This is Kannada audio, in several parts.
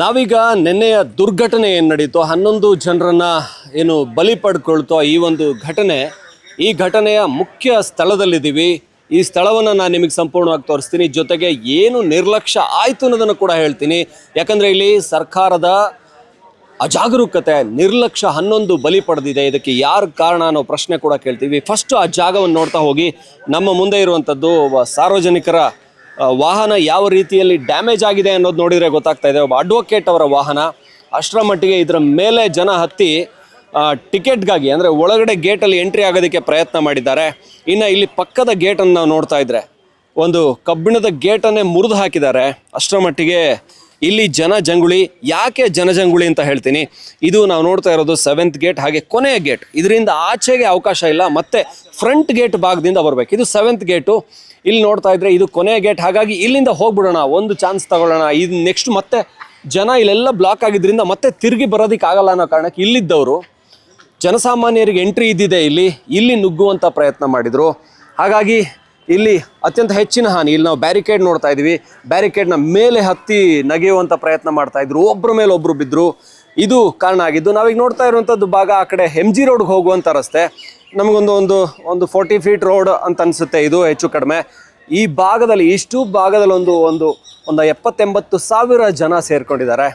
ನಾವೀಗ ನಿನ್ನೆಯ ದುರ್ಘಟನೆ ಏನು ನಡೀತು, ಹನ್ನೊಂದು ಜನರನ್ನು ಏನು ಬಲಿ ಪಡ್ಕೊಳ್ತೋ ಈ ಒಂದು ಘಟನೆ, ಈ ಘಟನೆಯ ಮುಖ್ಯ ಸ್ಥಳದಲ್ಲಿದ್ದೀವಿ. ಈ ಸ್ಥಳವನ್ನು ನಾನು ನಿಮಗೆ ಸಂಪೂರ್ಣವಾಗಿ ತೋರಿಸ್ತೀನಿ. ಜೊತೆಗೆ ಏನು ನಿರ್ಲಕ್ಷ್ಯ ಆಯಿತು ಅನ್ನೋದನ್ನು ಕೂಡ ಹೇಳ್ತೀನಿ. ಯಾಕಂದರೆ ಇಲ್ಲಿ ಸರ್ಕಾರದ ಅಜಾಗರೂಕತೆ, ನಿರ್ಲಕ್ಷ್ಯ ಹನ್ನೊಂದು ಬಲಿ ಪಡೆದಿದೆ. ಇದಕ್ಕೆ ಯಾರು ಕಾರಣ ಅನ್ನೋ ಪ್ರಶ್ನೆ ಕೂಡ ಕೇಳ್ತೀವಿ. ಫಸ್ಟ್ ಆ ಜಾಗವನ್ನು ನೋಡ್ತಾ ಹೋಗಿ, ನಮ್ಮ ಮುಂದೆ ಇರುವಂಥದ್ದು ಸಾರ್ವಜನಿಕರ ವಾಹನ ಯಾವ ರೀತಿಯಲ್ಲಿ ಡ್ಯಾಮೇಜ್ ಆಗಿದೆ ಅನ್ನೋದು ನೋಡಿದರೆ ಗೊತ್ತಾಗ್ತಾ ಇದೆ. ಒಬ್ಬ ಅಡ್ವೊಕೇಟ್ ಅವರ ವಾಹನ, ಅಷ್ಟರ ಮಟ್ಟಿಗೆ ಇದರ ಮೇಲೆ ಜನ ಹತ್ತಿ ಟಿಕೆಟ್ಗಾಗಿ ಅಂದರೆ ಒಳಗಡೆ ಗೇಟಲ್ಲಿ ಎಂಟ್ರಿ ಆಗೋದಕ್ಕೆ ಪ್ರಯತ್ನ ಮಾಡಿದ್ದಾರೆ. ಇನ್ನು ಇಲ್ಲಿ ಪಕ್ಕದ ಗೇಟನ್ನು ನಾವು ನೋಡ್ತಾ ಇದ್ರೆ, ಒಂದು ಕಬ್ಬಿಣದ ಗೇಟನ್ನೇ ಮುರಿದು ಹಾಕಿದ್ದಾರೆ. ಅಷ್ಟರ ಮಟ್ಟಿಗೆ ಇಲ್ಲಿ ಜನ ಜಂಗುಳಿ, ಯಾಕೆ ಜನಜಂಗುಳಿ ಅಂತ ಹೇಳ್ತೀನಿ. ಇದು ನಾವು ನೋಡ್ತಾ ಇರೋದು ಸೆವೆಂತ್ ಗೇಟ್ ಹಾಗೆ ಕೊನೆಯ ಗೇಟ್ ಇದರಿಂದ ಆಚೆಗೆ ಅವಕಾಶ ಇಲ್ಲ, ಮತ್ತೆ ಫ್ರಂಟ್ ಗೇಟ್ ಭಾಗದಿಂದ ಬರಬೇಕು. ಇದು ಸೆವೆಂತ್ ಗೇಟು ಇಲ್ಲಿ ನೋಡ್ತಾ ಇದ್ರೆ ಇದು ಕೊನೆಯ ಗೇಟ್ ಹಾಗಾಗಿ ಇಲ್ಲಿಂದ ಹೋಗ್ಬಿಡೋಣ. ಒಂದು ಚಾನ್ಸ್ ತಗೊಳ್ಳೋಣ. ಇದು ನೆಕ್ಸ್ಟ್ ಮತ್ತೆ ಜನ ಇಲ್ಲೆಲ್ಲ ಬ್ಲಾಕ್ ಆಗಿದ್ರಿಂದ ಮತ್ತೆ ತಿರುಗಿ ಬರೋದಕ್ಕೆ ಆಗಲ್ಲ ಅನ್ನೋ ಕಾರಣಕ್ಕೆ ಇಲ್ಲಿದ್ದವರು ಜನಸಾಮಾನ್ಯರಿಗೆ ಎಂಟ್ರಿ ಇದ್ದಿದೆ ಇಲ್ಲಿ. ಇಲ್ಲಿ ನುಗ್ಗುವಂಥ ಪ್ರಯತ್ನ ಮಾಡಿದರು. ಹಾಗಾಗಿ ಇಲ್ಲಿ ಅತ್ಯಂತ ಹೆಚ್ಚಿನ ಹಾನಿ. ಇಲ್ಲಿ ನಾವು ಬ್ಯಾರಿಕೇಡ್ ನೋಡ್ತಾ ಇದ್ದೀವಿ. ಬ್ಯಾರಿಕೇಡ್ನ ಮೇಲೆ ಹತ್ತಿ ನಗೆಯುವಂಥ ಪ್ರಯತ್ನ ಮಾಡ್ತಾ ಇದ್ರು. ಒಬ್ಬರ ಮೇಲೆ ಒಬ್ಬರು ಬಿದ್ದರು ಇದು ಕಾರಣ ಆಗಿದ್ದು, ನಾವೀಗ ನೋಡ್ತಾ ಇರುವಂಥದ್ದು ಭಾಗ ಆ ಕಡೆ ಎಂ ಜಿ ರೋಡ್ಗೆ ಹೋಗುವಂಥ ರಸ್ತೆ. ನಮಗೊಂದು ಒಂದು ಒಂದು ಫೋರ್ಟಿ ಫೀಟ್ ರೋಡ್ ಅಂತ ಅನಿಸುತ್ತೆ ಇದು ಹೆಚ್ಚು ಕಡಿಮೆ. ಈ ಭಾಗದಲ್ಲಿ, ಇಷ್ಟು ಭಾಗದಲ್ಲಿ ಒಂದು ಒಂದು ಒಂದು ಎಪ್ಪತ್ತೆಂಬತ್ತು ಸಾವಿರ ಜನ ಸೇರ್ಕೊಂಡಿದ್ದಾರೆ.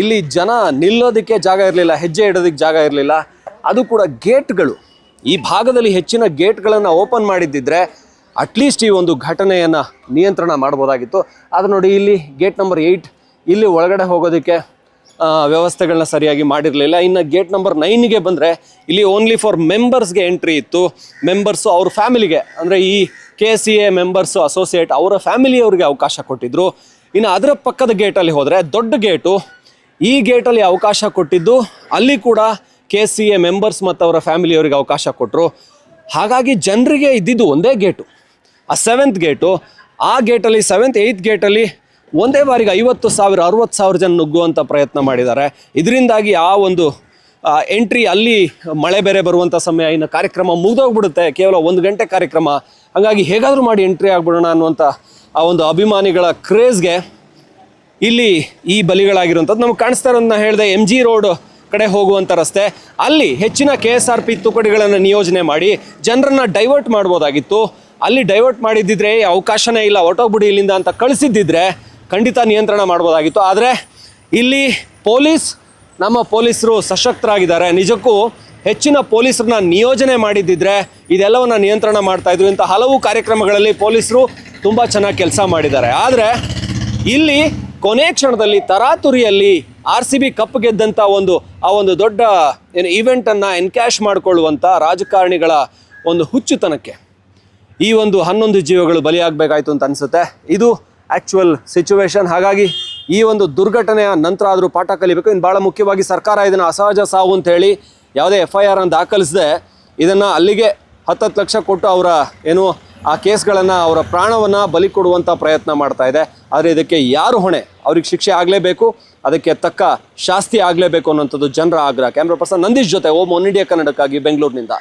ಇಲ್ಲಿ ಜನ ನಿಲ್ಲೋದಕ್ಕೆ ಜಾಗ ಇರಲಿಲ್ಲ, ಹೆಜ್ಜೆ ಇಡೋದಕ್ಕೆ ಜಾಗ ಇರಲಿಲ್ಲ. ಅದು ಕೂಡ ಗೇಟ್ಗಳು. ಈ ಭಾಗದಲ್ಲಿ ಹೆಚ್ಚಿನ ಗೇಟ್ಗಳನ್ನು ಓಪನ್ ಮಾಡಿದ್ದಿದ್ರೆ ಅಟ್ಲೀಸ್ಟ್ ಈ ಒಂದು ಘಟನೆಯನ್ನು ನಿಯಂತ್ರಣ ಮಾಡ್ಬೋದಾಗಿತ್ತು ಆದರೆ ನೋಡಿ, ಇಲ್ಲಿ ಗೇಟ್ ನಂಬರ್ ಏಯ್ಟ್ ಇಲ್ಲಿ ಒಳಗಡೆ ಹೋಗೋದಕ್ಕೆ ವ್ಯವಸ್ಥೆಗಳನ್ನ ಸರಿಯಾಗಿ ಮಾಡಿರಲಿಲ್ಲ. ಇನ್ನು ಗೇಟ್ ನಂಬರ್ ನೈನ್ಗೆ ಬಂದರೆ, ಇಲ್ಲಿ ಓನ್ಲಿ ಫಾರ್ ಮೆಂಬರ್ಸ್ಗೆ ಎಂಟ್ರಿ ಇತ್ತು. ಮೆಂಬರ್ಸು ಅವ್ರ ಫ್ಯಾಮಿಲಿಗೆ ಅಂದರೆ ಈ K C A members associate ಅವರ ಫ್ಯಾಮಿಲಿಯವ್ರಿಗೆ ಅವಕಾಶ ಕೊಟ್ಟಿದ್ದರು ಇನ್ನು ಅದರ ಪಕ್ಕದ ಗೇಟಲ್ಲಿ ಹೋದರೆ, ದೊಡ್ಡ ಗೇಟು ಈ ಗೇಟಲ್ಲಿ ಅವಕಾಶ ಕೊಟ್ಟಿದ್ದು, ಅಲ್ಲಿ ಕೂಡ ಕೆ ಸಿ ಎ ಮೆಂಬರ್ಸ್ ಮತ್ತು ಅವರ ಫ್ಯಾಮಿಲಿಯವರಿಗೆ ಅವಕಾಶ ಕೊಟ್ಟರು ಹಾಗಾಗಿ ಜನರಿಗೆ ಇದ್ದಿದ್ದು ಒಂದೇ ಗೇಟು ಆ ಸೆವೆಂತ್ ಗೇಟು ಆ ಗೇಟಲ್ಲಿ ಸೆವೆಂತ್ ಏಯ್ತ್ ಗೇಟಲ್ಲಿ ಒಂದೇ ಬಾರಿಗೆ ಐವತ್ತು ಸಾವಿರ, ಅರುವತ್ತು ಸಾವಿರ ಜನ ನುಗ್ಗುವಂಥ ಪ್ರಯತ್ನ ಮಾಡಿದ್ದಾರೆ. ಇದರಿಂದಾಗಿ ಆ ಒಂದು ಎಂಟ್ರಿ ಅಲ್ಲಿ ಮಳೆ ಬೇರೆ ಬರುವಂಥ ಸಮಯ, ಇನ್ನು ಕಾರ್ಯಕ್ರಮ ಮುಗಿದೋಗ್ಬಿಡುತ್ತೆ. ಕೇವಲ ಒಂದು ಗಂಟೆ ಕಾರ್ಯಕ್ರಮ. ಹಾಗಾಗಿ ಹೇಗಾದರೂ ಮಾಡಿ ಎಂಟ್ರಿ ಆಗ್ಬಿಡೋಣ ಅನ್ನುವಂಥ ಆ ಒಂದು ಅಭಿಮಾನಿಗಳ ಕ್ರೇಜ್ಗೆ ಇಲ್ಲಿ ಈ ಬಲಿಗಳಾಗಿರುವಂಥದ್ದು ನಮ್ಗೆ ಕಾಣಿಸ್ತಾ ಇರೋದನ್ನ ಹೇಳಿದೆ ಎಂ ಜಿ ರೋಡ್ ಕಡೆ ಹೋಗುವಂಥ ರಸ್ತೆ. ಅಲ್ಲಿ ಹೆಚ್ಚಿನ ಕೆ ಎಸ್ ಆರ್ ಪಿ ತುಕಡಿಗಳನ್ನು ನಿಯೋಜನೆ ಮಾಡಿ ಜನರನ್ನು ಡೈವರ್ಟ್ ಮಾಡ್ಬೋದಾಗಿತ್ತು. ಅಲ್ಲಿ ಡೈವರ್ಟ್ ಮಾಡಿದ್ದಿದ್ರೆ "ಏ, ಅವಕಾಶನೇ ಇಲ್ಲ ಹೊಟ್ಟೋಗ್ಬಿಡಿ ಇಲ್ಲಿಂದ ಅಂತ ಕಳಿಸಿದ್ದಿದ್ರೆ ಖಂಡಿತ ನಿಯಂತ್ರಣ ಮಾಡ್ಬೋದಾಗಿತ್ತು. ಆದರೆ ಇಲ್ಲಿ ಪೊಲೀಸ್ ನಮ್ಮ ಪೊಲೀಸರು ಸಶಕ್ತರಾಗಿದ್ದಾರೆ. ನಿಜಕ್ಕೂ ಹೆಚ್ಚಿನ ಪೊಲೀಸರನ್ನ ನಿಯೋಜನೆ ಮಾಡಿದ್ದಿದ್ರೆ ಇದೆಲ್ಲವನ್ನ ನಿಯಂತ್ರಣ ಮಾಡ್ತಾ ಇದ್ರು. ಇಂಥ ಹಲವು ಕಾರ್ಯಕ್ರಮಗಳಲ್ಲಿ ಪೊಲೀಸರು ತುಂಬ ಚೆನ್ನಾಗಿ ಕೆಲಸ ಮಾಡಿದ್ದಾರೆ. ಆದರೆ ಇಲ್ಲಿ ಕೊನೆ ಕ್ಷಣದಲ್ಲಿ ತರಾತುರಿಯಲ್ಲಿ ಆರ್ ಸಿ ಬಿ ಕಪ್ ಗೆದ್ದಂಥ ಒಂದು ಆ ಒಂದು ದೊಡ್ಡ ಏನು ಈವೆಂಟನ್ನು ಎನ್ಕ್ಯಾಶ್ ಮಾಡಿಕೊಳ್ಳುವಂಥ ರಾಜಕಾರಣಿಗಳ ಒಂದು ಹುಚ್ಚುತನಕ್ಕೆ ಈ ಒಂದು ಹನ್ನೊಂದು ಜೀವಗಳು ಬಲಿಯಾಗಬೇಕಾಯ್ತು ಅಂತ ಅನಿಸುತ್ತೆ. ಇದು ಆ್ಯಕ್ಚುವಲ್ ಸಿಚುವೇಶನ್ ಹಾಗಾಗಿ ಈ ಒಂದು ದುರ್ಘಟನೆಯ ನಂತರ ಆದರೂ ಪಾಠ ಕಲಿಬೇಕು. ಇನ್ನು ಭಾಳ ಮುಖ್ಯವಾಗಿ ಸರ್ಕಾರ ಇದನ್ನು ಅಸಹಜ ಸಾವು ಅಂತ ಹೇಳಿ ಯಾವುದೇ ಎಫ್ ಐ ಆರ್ ಅನ್ನು ದಾಖಲಿಸದೆ, ಇದನ್ನು ಅಲ್ಲಿಗೆ ಹತ್ತತ್ತು ಲಕ್ಷ ಕೊಟ್ಟು ಅವರ ಏನು ಆ ಕೇಸ್ಗಳನ್ನು ಅವರ ಪ್ರಾಣವನ್ನು ಬಲಿ ಕೊಡುವಂಥ ಪ್ರಯತ್ನ ಮಾಡ್ತಾ ಇದೆ. ಆದರೆ ಇದಕ್ಕೆ ಯಾರು ಹೊಣೆ? ಅವ್ರಿಗೆ ಶಿಕ್ಷೆ ಆಗಲೇಬೇಕು, ಅದಕ್ಕೆ ತಕ್ಕ ಶಾಸ್ತಿ ಆಗಲೇಬೇಕು ಅನ್ನೋಂಥದ್ದು ಜನರ ಆಗ್ರಹ. ಕ್ಯಾಮ್ರಾ ಪರ್ಸನ್ ನಂದೀಶ್ ಜೊತೆ ಓಮ್ ಒನ್ ಇಂಡಿಯಾ ಕನ್ನಡಕ್ಕಾಗಿ ಬೆಂಗಳೂರಿನಿಂದ.